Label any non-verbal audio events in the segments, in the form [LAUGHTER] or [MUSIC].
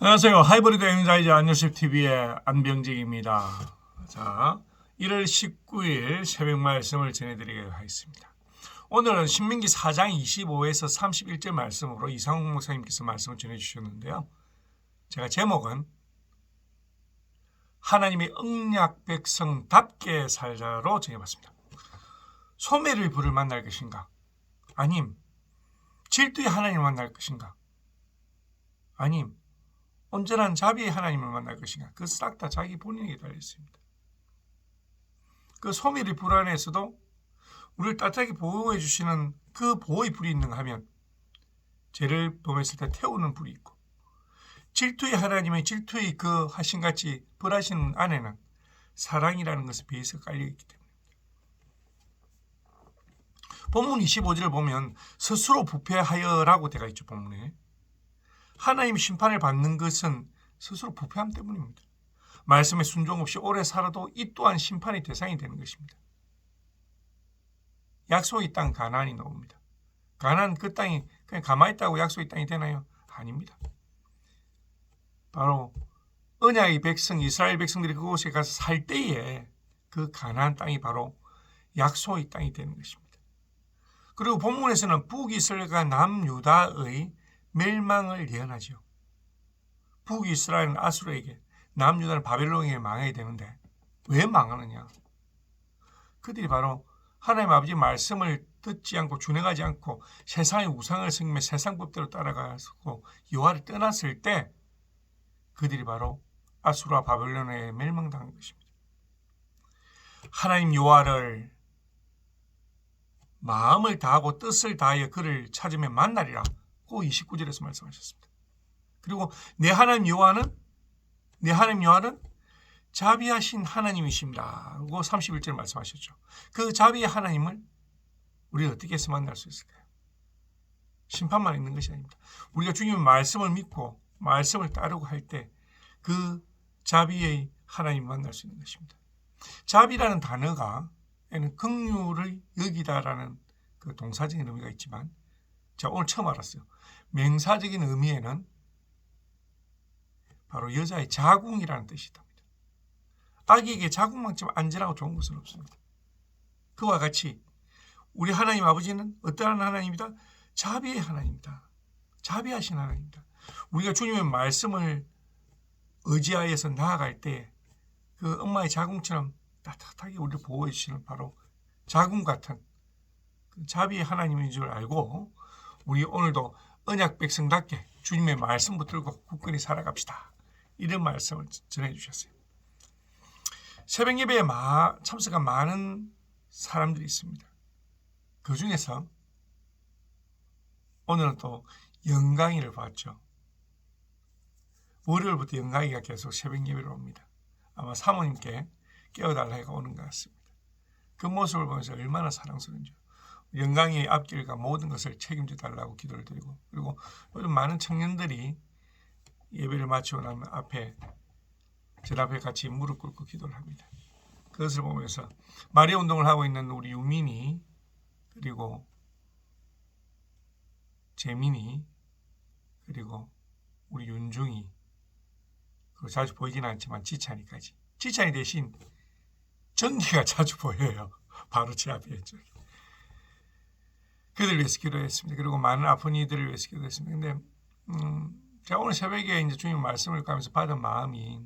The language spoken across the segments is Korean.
안녕하세요. 하이브리드 엔자이즈 안녕십 TV의 안병직입니다. 자, 1월 19일 새벽 말씀을 전해드리도록 하겠습니다. 오늘은 신민기 4장 25에서 31절 말씀으로 이상훈 목사님께서 말씀을 전해주셨는데요. 제가 제목은 하나님의 응약 백성답게 살자로 정해봤습니다. 소매를 불을 만날 것인가? 아님 질투의 하나님을 만날 것인가? 아님 온전한 자비의 하나님을 만날 것인가? 그 싹 다 자기 본인에게 달려 있습니다. 그 소멸이 불안에서도 우리를 따뜻하게 보호해 주시는 그 보호의 불이 있는가 하면 죄를 범했을 때 태우는 불이 있고 질투의 하나님의 질투의 그 하신같이 벌하시는 안에는 사랑이라는 것이 베이스가 깔려있기 때문입니다. 본문 25절을 보면 스스로 부패하여라고 되어 있죠. 본문에. 하나님의 심판을 받는 것은 스스로 부패함 때문입니다. 말씀에 순종 없이 오래 살아도 이 또한 심판의 대상이 되는 것입니다. 약속의 땅 가나안이 나옵니다. 가나안 그 땅이 그냥 가만히 있다고 약속의 땅이 되나요? 아닙니다. 바로 언약의 백성 이스라엘 백성들이 그곳에 가서 살 때에 그 가나안 땅이 바로 약속의 땅이 되는 것입니다. 그리고 본문에서는 북이스라엘과 남유다의 멸망을 예언하죠. 북이스라엘은 아수르에게 남유다는 바벨론에게 망하게 되는데 왜 망하느냐? 그들이 바로 하나님 아버지 말씀을 듣지 않고 준행하지 않고 세상의 우상을 섬기며 세상 법대로 따라가고 여호와를 떠났을 때 그들이 바로 아수르와 바벨론에 멸망당한 것입니다. 하나님 여호와를 마음을 다하고 뜻을 다하여 그를 찾으면 만나리라. 그 29절에서 말씀하셨습니다. 그리고 내 하나님 여호와는 내 하나님 여호와는 자비하신 하나님이십니다. 고 31절 말씀하셨죠. 그 자비의 하나님을 우리가 어떻게 해서 만날 수 있을까요? 심판만 있는 것이 아닙니다. 우리가 주님의 말씀을 믿고 말씀을 따르고 할 때 그 자비의 하나님 만날 수 있는 것입니다. 자비라는 단어가 에는 긍휼을 여기다라는 그 동사적인 의미가 있지만 자 오늘 처음 알았어요. 맹사적인 의미에는 바로 여자의 자궁이라는 뜻이 있답니다. 아기에게 자궁만큼 안전하고 좋은 것은 없습니다. 그와 같이 우리 하나님 아버지는 어떠한 하나님이다? 자비의 하나님이다. 자비하신 하나님이다. 우리가 주님의 말씀을 의지하여서 나아갈 때 그 엄마의 자궁처럼 따뜻하게 우리를 보호해 주시는 바로 자궁 같은 그 자비의 하나님인 줄 알고 우리 오늘도 언약 백성답게 주님의 말씀 붙들고 굳건히 살아갑시다. 이런 말씀을 전해 주셨어요. 새벽 예배에 참석한 많은 사람들이 있습니다. 그 중에서 오늘은 또 영광이를 봤죠. 월요일부터 영광이가 계속 새벽 예배로 옵니다. 아마 사모님께 깨워달라 해가 오는 것 같습니다. 그 모습을 보면서 얼마나 사랑스러운지 영광의 앞길과 모든 것을 책임져 달라고 기도를 드리고 그리고 요즘 많은 청년들이 예배를 마치고 나면 앞에 제 앞에 같이 무릎 꿇고 기도를 합니다. 그것을 보면서 마리아 운동을 하고 있는 우리 유민이 그리고 재민이 그리고 우리 윤중이 그리고 자주 보이지는 않지만 지찬이까지 지찬이 대신 전기가 자주 보여요. 바로 제 앞에 있죠. 그들 위해서 기도했습니다. 그리고 많은 아픈 이들을 위해서 기도했습니다. 근데 음, 제가 오늘 새벽에 이제 주님 말씀을 가면서 받은 마음이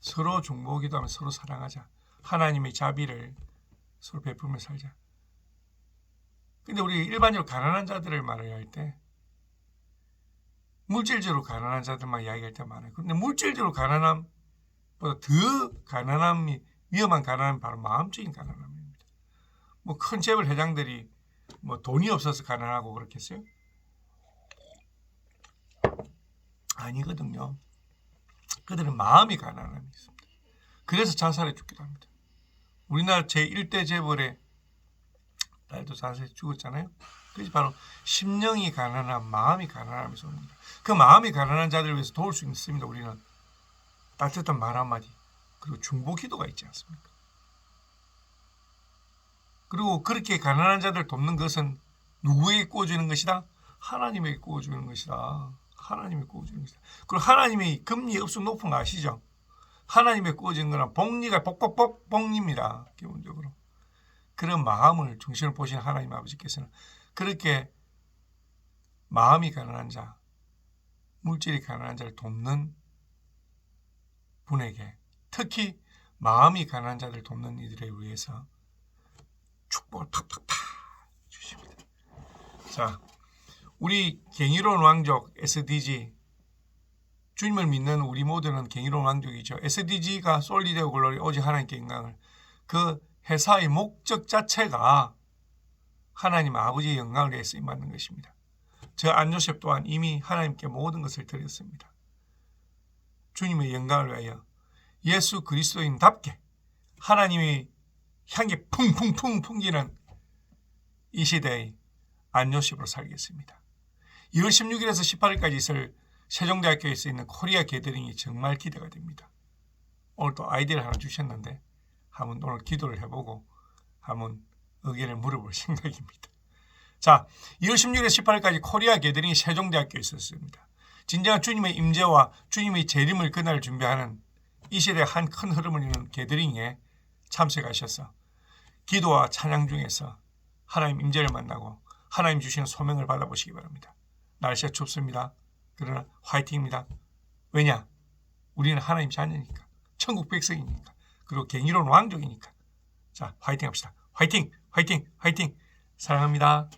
서로 중보기도 하면 서로 사랑하자. 하나님의 자비를 서로 베풀며 살자. 근데 우리 일반적으로 가난한 자들을 말할 때 물질적으로 가난한 자들만 이야기할 때 많아요. 근데 물질적으로 가난함보다 더 가난함이 위험한 가난은 바로 마음적인 가난함입니다. 뭐 큰 재벌 회장들이 뭐 돈이 없어서 가난하고 그렇겠어요? 아니거든요. 그들은 마음이 가난함이 있습니다. 그래서 자살해 죽기도 합니다. 우리나라 제1대 재벌의 딸도 자살해 죽었잖아요. 그것이 바로 심령이 가난한 마음이 가난함에서 옵니다. 그 마음이 가난한 자들을 위해서 도울 수 있습니다. 우리는 따뜻한 말 한마디 그리고 중보 기도가 있지 않습니까? 그리고 그렇게 가난한 자들 돕는 것은 누구에게 꾸어주는 것이다? 하나님에게 꾸어주는 것이다. 하나님이 꾸어주는 것이다. 그리고 하나님이 금리 흡수 높은 거 아시죠? 하나님의 꾸어진 거는 복리가 복복복 복리입니다. 기본적으로. 그런 마음을 중심을 보시는 하나님 아버지께서는 그렇게 마음이 가난한 자, 물질이 가난한 자를 돕는 분에게 특히 마음이 가난한 자들 돕는 이들에 의해서 축복을 팍팍팍 주십니다. 자, 우리 경이로운 왕족 SDG 주님을 믿는 우리 모두는 경이로운 왕족이죠. SDG가 솔리데오 글로리 오직 하나님께 영광을 그 회사의 목적 자체가 하나님 아버지의 영광을 위해 쓰임 받는 것입니다. 저 안조셉 또한 이미 하나님께 모든 것을 드렸습니다. 주님의 영광을 위하여 예수 그리스도인답게 하나님의 향기 풍풍풍 풍기는 이 시대의 안요십으로 살겠습니다. 2월 16일에서 18일까지 있을 세종대학교에서 있는 코리아 게더링이 정말 기대가 됩니다. 오늘 또 아이디어를 하나 주셨는데 한번 오늘 기도를 해보고 한번 의견을 물어볼 [LAUGHS] 생각입니다. 자, 2월 16일에서 18일까지 코리아 게더링이 세종대학교에 있었습니다. 진정한 주님의 임재와 주님의 재림을 그날 준비하는 이 시대의 한 큰 흐름을 이루는 게더링에 참석하셔서 기도와 찬양 중에서 하나님 임재를 만나고 하나님 주시는 소명을 받아보시기 바랍니다. 날씨가 춥습니다. 그러나 화이팅입니다. 왜냐? 우리는 하나님 자녀니까. 천국 백성이니까. 그리고 갱이로운 왕족이니까. 자, 화이팅 합시다. 화이팅! 화이팅! 화이팅! 사랑합니다.